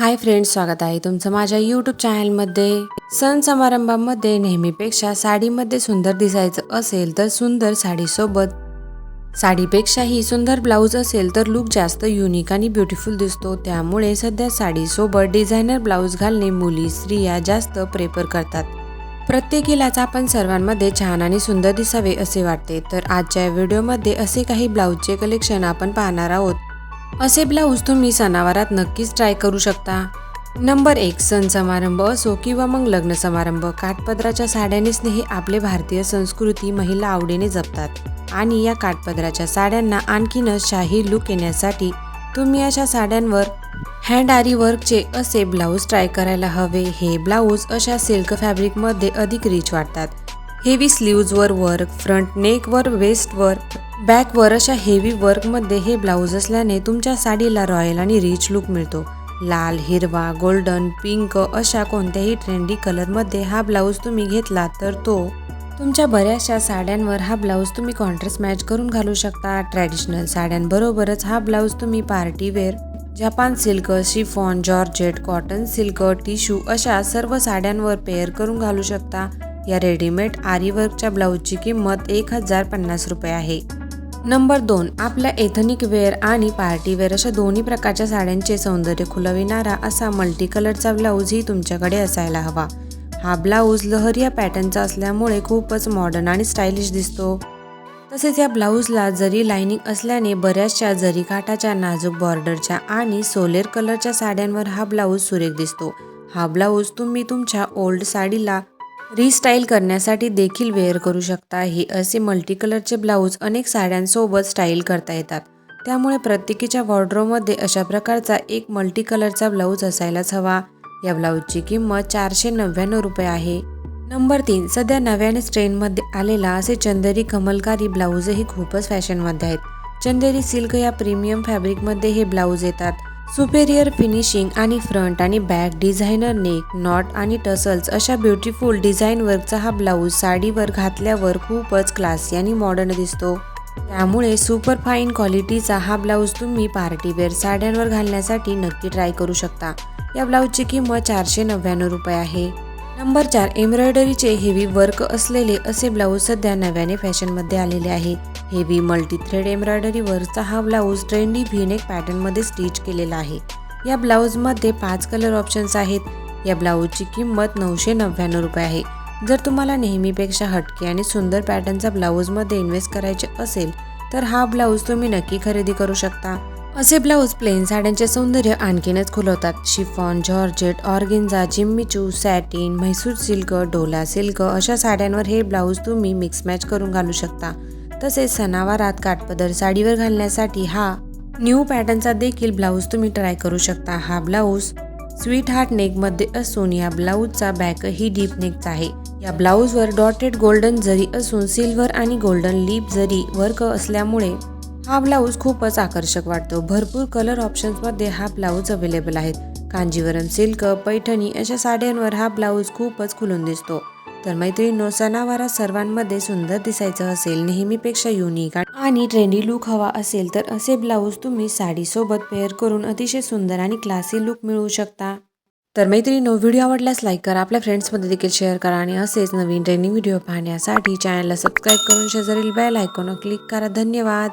Hi friends स्वागत आहे तुमचं माझ्या यूट्यूब चॅनलमध्ये सण समारंभामध्ये नेहमीपेक्षा साडीमध्ये सुंदर दिसायचं असेल तर सुंदर साडीसोबत. साडीपेक्षाही सुंदर ब्लाऊज असेल तर लुक जास्त युनिक आणि ब्युटिफुल दिसतो. त्यामुळे सध्या साडीसोबत डिझायनर ब्लाऊज घालणे मुली स्त्रिया जास्त प्रेफर करतात. प्रत्येकीलाच आपण सर्वांमध्ये छान आणि सुंदर दिसावे असे वाटते. तर आजच्या व्हिडिओमध्ये असे काही ब्लाऊजचे कलेक्शन आपण पाहणार आहोत. असे ब्लाऊज तुम्ही सणावारात नक्कीच ट्राय करू शकता. नंबर एक सण समारंभ असो किंवा मग लग्न समारंभ काठपदराच्या साड्या हे आपले भारतीय संस्कृती महिला आवडीने जपतात. आणि या काठपदराच्या साड्यांना आणखीनच शाही लुक येण्यासाठी तुम्ही अशा साड्यांवर हँड आरी वर्कचे असे ब्लाऊज ट्राय करायला हवे. हे ब्लाऊज अशा सिल्क फॅब्रिकमध्ये अधिक रिच वाटतात. हेवी स्लीव्जवर वर्क फ्रंट नेकवर वेस्टवर बॅकवर अशा हेवी वर्कमध्ये हे ब्लाऊज असल्याने तुमच्या साडीला रॉयल आणि रिच लुक मिळतो. लाल हिरवा गोल्डन पिंक अशा कोणत्याही ट्रेंडी कलरमध्ये हा ब्लाऊज तुम्ही घेतला तर तो तुमच्या बऱ्याचशा साड्यांवर हा ब्लाऊज तुम्ही कॉन्ट्रास्ट मॅच करून घालू शकता. ट्रॅडिशनल साड्यांबरोबरच हा ब्लाऊज तुम्ही party wear Japan silk chiffon georgette cotton silk tissue अशा सर्व साड्यांवर पेअर करून घालू शकता. या रेडीमेड आरीवर्कच्या ब्लाऊजची किंमत एक हजार पन्नास रुपये आहे. नंबर दोन आपल्या एथनिक वेअर आणि पार्टी वेअर अशा दोन्ही प्रकारच्या साड्यांचे सौंदर्य खुलविणारा असा मल्टी कलरचा ब्लाऊजही तुमच्याकडे असायला हवा. हा ब्लाऊज लहरिया पॅटर्नचा असल्यामुळे खूपच मॉडर्न आणि स्टायलिश दिसतो. तसेच या ब्लाऊजला जरी लायनिंग असल्याने बऱ्याचशा जरी काठाच्या नाजूक बॉर्डरच्या आणि सोलेर कलरच्या साड्यांवर हा ब्लाऊज सुरेख दिसतो. हा ब्लाऊज तुम्ही तुमच्या ओल्ड साडीला रिस्टाईल करण्यासाठी देखील वेअर करू शकता. हे असे मल्टी कलरचे ब्लाऊज अनेक साड्यांसोबत स्टाईल करता येतात. त्यामुळे प्रत्येकीच्या वॉर्ड्रोमध्ये अशा प्रकारचा एक मल्टी कलरचा ब्लाऊज असायलाच हवा. या ब्लाऊजची किंमत चारशे नव्याण्णव रुपये आहे. नंबर तीन सध्या नव्याने ट्रेंडमध्ये आलेला असे चंदेरी कमलकारी ब्लाऊजही खूपच फॅशनमध्ये आहेत. चंदेरी सिल्क या प्रीमियम फॅब्रिकमध्ये हे ब्लाऊज येतात. सुपेरियर फिनिशिंग आणि फ्रंट आणि बॅक डिझायनर नेक नॉट आणि टसल्स अशा ब्युटिफुल डिझाईन वर्कचा हा ब्लाऊज साडीवर घातल्यावर खूपच क्लासी आणि मॉडर्न दिसतो. त्यामुळे सुपर फाईन क्वालिटीचा हा ब्लाऊज तुम्ही पार्टीवेअर साड्यांवर घालण्यासाठी नक्की ट्राय करू शकता. या ब्लाऊजची किंमत चारशे नव्याण्णव रुपये आहे. नंबर चार एम्ब्रॉयडरीचे हेवी वर्क असलेले असे ब्लाऊज सध्या नव्याने फॅशनमध्ये आलेले आहेत. हेवी मल्टी थ्रेड एम्ब्रॉयडरीवरचा हा ब्लाऊज ट्रेंडी व्हीनेक पॅटर्नमध्ये स्टिच केलेला आहे. या ब्लाऊजमध्ये पाच कलर ऑप्शन्स आहेत. या ब्लाऊजची किंमत नऊशे नव्याण्णव रुपये आहे. जर तुम्हाला नेहमीपेक्षा हटके आणि सुंदर पॅटर्नचा ब्लाऊजमध्ये इन्व्हेस्ट करायचे असेल तर हा ब्लाऊज तुम्ही नक्की खरेदी करू शकता. असे ब्लाऊज प्लेन साड्यांचे सौंदर्य आणखीनच खुलवतात. Chiffon georgette organza Jimmy Choo satin Mysore silk Dola silk अशा साड्यांवर हे ब्लाऊज तुम्ही मिक्स मॅच करून घालू शकता. तसेच सणावारात काठपदर साडीवर घालण्यासाठी हा न्यू पॅटर्नचा देखील ब्लाऊज तुम्ही ट्राय करू शकता. हा ब्लाऊज स्वीट हार्ट नेकमध्ये असून या ब्लाऊजचा बॅकही डीप नेकचा आहे. या ब्लाऊजवर डॉटेड गोल्डन जरी असून सिल्वर आणि गोल्डन लीप जरी वर्क असल्यामुळे हा ब्लाऊज खूपच आकर्षक वाटतो. भरपूर कलर ऑप्शन्समध्ये हा ब्लाऊज अवेलेबल आहेत. कांजीवरम सिल्क पैठणी अशा साड्यांवर हा ब्लाऊज खूपच खुलून दिसतो. तर मैत्रिणींनो सणावारा सर्वांमध्ये सुंदर दिसायचं असेल नेहमीपेक्षा युनिक आणि ट्रेंडी लुक हवा असेल तर असे ब्लाऊज तुम्ही साडीसोबत पेअर करून अतिशय सुंदर आणि क्लासी लुक मिळवू शकता. तर मैत्रिणींनो व्हिडिओ आवडल्यास लाईक करा आपल्या फ्रेंड्समध्ये देखील शेअर करा आणि असेच नवीन ट्रेंडिंग व्हिडिओ पाहण्यासाठी चॅनलला सबस्क्राईब करून शेजारील बेल आयकॉन क्लिक करा. धन्यवाद!